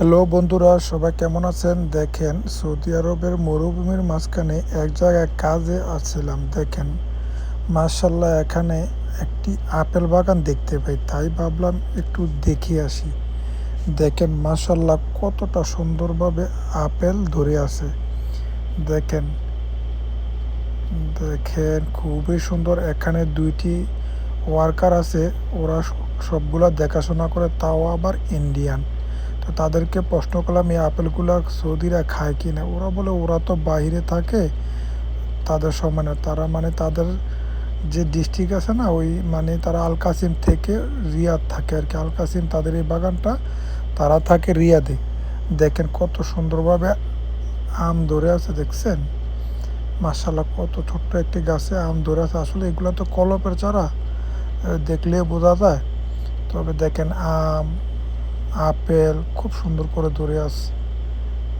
Hello বন্ধুরা, সবাই কেমন আছেন? দেখেন, সৌদি আরবের মরুভূমির মাঝখানে এক জায়গায় কাজে আসছিলাম, দেখেন। মার্শাল্লাহ এখানে একটি আপেল বাগান দেখতে পাই, তাই ভাবলাম একটু দেখে আসি। দেখেন মার্শাল্লাহ কতটা সুন্দরভাবে আপেল ধরে আছে। দেখেন দেখেন, খুবই সুন্দর। এখানে দুইটি ওয়ার্কার আছে, ওরা সবগুলা দেখাশোনা করে, তাও আবার ইন্ডিয়ান। তো তাদেরকে প্রশ্ন করলাম, এই আপেলগুলো সৌদিরা খায় কি না? ওরা বলে, ওরা তো বাইরে থাকে তাদের সমানে। তারা মানে তাদের যে ডিস্ট্রিক্ট আছে না, ওই মানে তারা আল কাসিম থেকে রিয়াদ থাকে আর কি। আল কাসিম তাদের এই বাগানটা, তারা থাকে রিয়াদে। দেখেন কত সুন্দরভাবে আম ধরে আছে, দেখছেন? মার্শাল্লাহ কত ছোট্ট একটি গাছে আম ধরে আছে। আসলে এগুলো তো কলপের চারা দেখলে বোঝা যায়। তবে দেখেন আম আপেল খুব সুন্দর করে ধরে আছে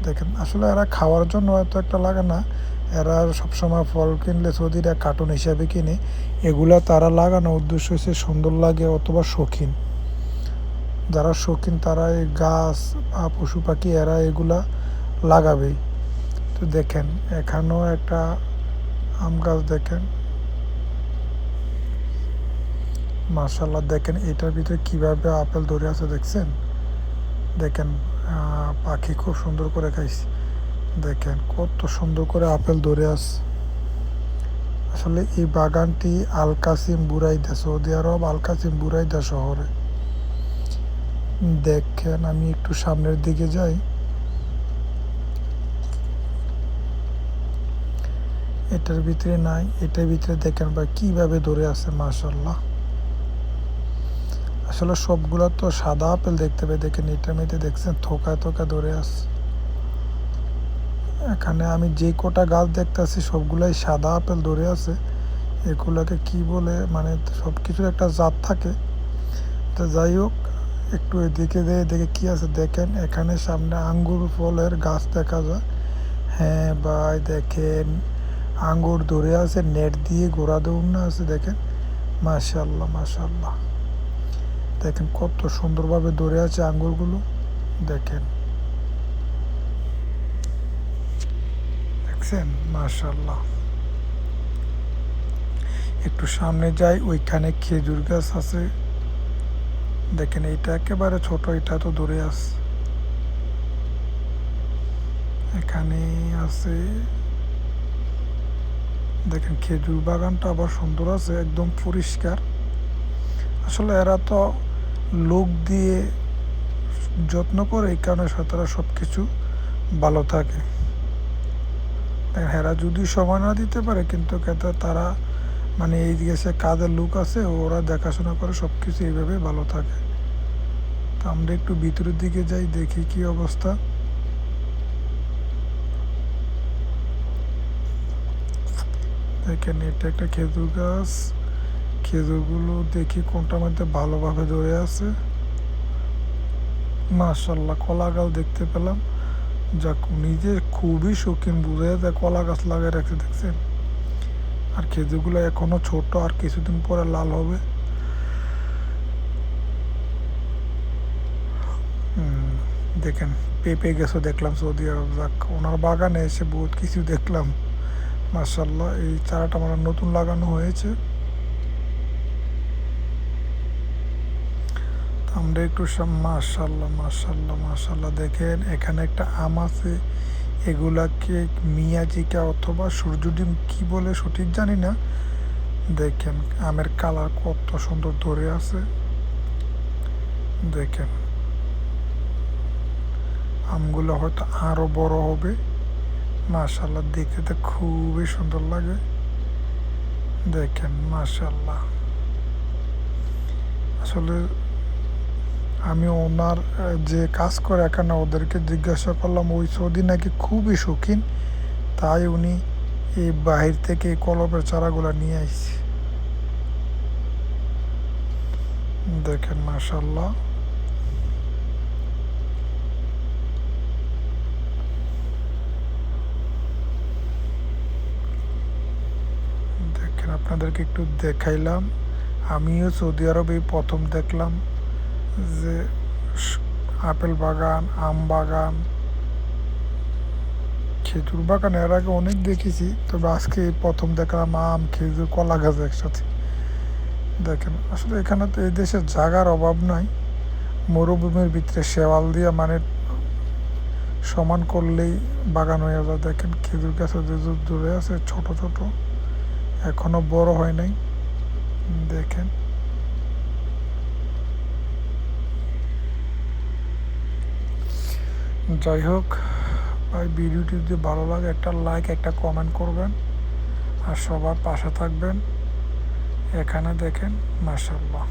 দেখেন, আসলে এরা খাওয়ার জন্য এত একটা লাগে না। এরা সবসময় ফল কিনলে, সৌদিরা কার্টুন হিসাবে কিনে, এগুলা তারা লাগানো উদ্দেশ্য হচ্ছে সুন্দর লাগে অথবা শৌখিন। যারা শৌখিন তারা এই গাছ বা পশু পাখি, এরা এগুলা লাগাবেই। তো দেখেন, এখানেও একটা আম গাছ দেখেন। মার্শাল্লাহ দেখেন, এটার ভিতরে কীভাবে আপেল ধরে আছে, দেখছেন? দেখেন পাখি খুব সুন্দর করে খাইছে। দেখেন কত সুন্দর করে আপেল ধরে আছে। আসলে এই বাগানটি Al Qassim Buraidah, Saudi Arabia Al Qassim Buraidah শহরে। দেখেন, আমি একটু সামনের দিকে যাই। এটার ভিতরে নাই, এটার ভিতরে দেখেন বা কীভাবে ধরে আছে মাশাল্লাহ আসলে সবগুলো তো সাদা আপেল দেখতে পাই, দেখেন এটার মধ্যে দেখছেন থোকায় থোকা ধরে আছে। এখানে আমি যে কটা গাছ দেখতেছি, সবগুলাই সাদা আপেল ধরে আছে। এগুলোকে কি বলে মানে সব কিছুর একটা জাত থাকে। তো যাই হোক, একটু এদিকে দিয়ে দেখে কি আছে দেখেন, এখানে সামনে আঙ্গুর ফলের গাছ দেখা যায়। হ্যাঁ ভাই, দেখেন, আঙ্গুর ধরে আছে, নেট দিয়ে গোড়া দৌড়না আছে, দেখেন। মাশাল্লাহ মাশাল্লাহ দেখেন কত সুন্দরভাবে ধরে আছে আঙ্গুরগুলো দেখেন। দেখছেন? মাশাল্লাহ একটু সামনে যাই, ওইখানে খেজুর গাছ আছে। দেখেন, এইটা একেবারে ছোট, এটা তো ধরে আছে এখানে আছে। দেখেন, খেজুর বাগানটা আবার সুন্দর আছে, একদম পরিষ্কার। আসলে এরা তো লোক দিয়ে যত্ন করে, এই কারণে তারা সব কিছু ভালো থাকে। হেরা যদি সময় না দিতে পারে, কিন্তু তারা মানে এই দেশে কাদের লোক আছে, ওরা দেখাশোনা করে সব কিছু এইভাবে ভালো থাকে। তো আমরা একটু ভিতরের দিকে যাই, দেখি কি অবস্থা। দেখেন, এটা একটা খেজুর গাছ। খেজুরগুলো দেখি কোনটার মধ্যে ভালোভাবে ধরে আছে। মাশাল্লাহ কলা গাছ দেখতে পেলাম। যাক, নিজে খুবই শৌখিন, বুঝে যায় কলা গাছ লাগাই রাখছে, দেখছেন? আর খেজুরগুলো এখনও ছোট, আর কিছুদিন পরে লাল হবে। দেখেন, পেঁপে গেছো দেখলাম সৌদি আরব। যাক, ওনার বাগানে এসে বহুত কিছু দেখলাম। মার্শাল্লাহ এই চারাটা আমার নতুন লাগানো হয়েছে। আমরা একটু সব মাশাল্লাহ মাশাল্লাহ মাশাল্লাহ দেখেন, এখানে একটা আম আছে। এগুলাকে মিয়াজিকা অথবা সূর্য ডিম কী বলে সঠিক জানি না। দেখেন, আমের কালার কত সুন্দর ধরে আছে। দেখেন, আমগুলো হয়তো আরও বড় হবে। মাশাল্লাহ, দেখতে তো খুবই সুন্দর লাগে। দেখেন, মাশাল্লাহ। আসলে আমি ওনার যে কাজ করে এখানে ওদেরকে জিজ্ঞাসা করলাম, ওই সৌদি নাকি খুবই শৌখিন? তাই উনি এই বাহির থেকে কলপের চারাগুলো নিয়ে আসছে দেখেন মাশাল্লাহ দেখেন, আপনাদেরকে একটু দেখাইলাম। আমিও সৌদি আরবে প্রথম দেখলাম। যে আপেল বাগান, আম বাগান, খেজুর বাগান, এর আগে অনেক দেখেছি, তবে আজকে প্রথম দেখলাম আম, খেজুর, কলা গাছ একসাথে। দেখেন, আসলে এখানে তো এই দেশের জাগার অভাব নাই। মরুভূমির ভিতরে শেওয়াল দিয়ে মানে সমান করলেই বাগান হয়ে যায়। দেখেন, খেজুর গাছে দূরে আছে, ছোট ছোট, এখনও বড় হয় নাই। দেখেন। যাই হোক, ভাই, ভিডিওটি যদি ভালো লাগে, একটা লাইক একটা কমেন্ট করবেন। আর সবার পাশে থাকবেন। এখানে দেখেন মাসাল্লাহ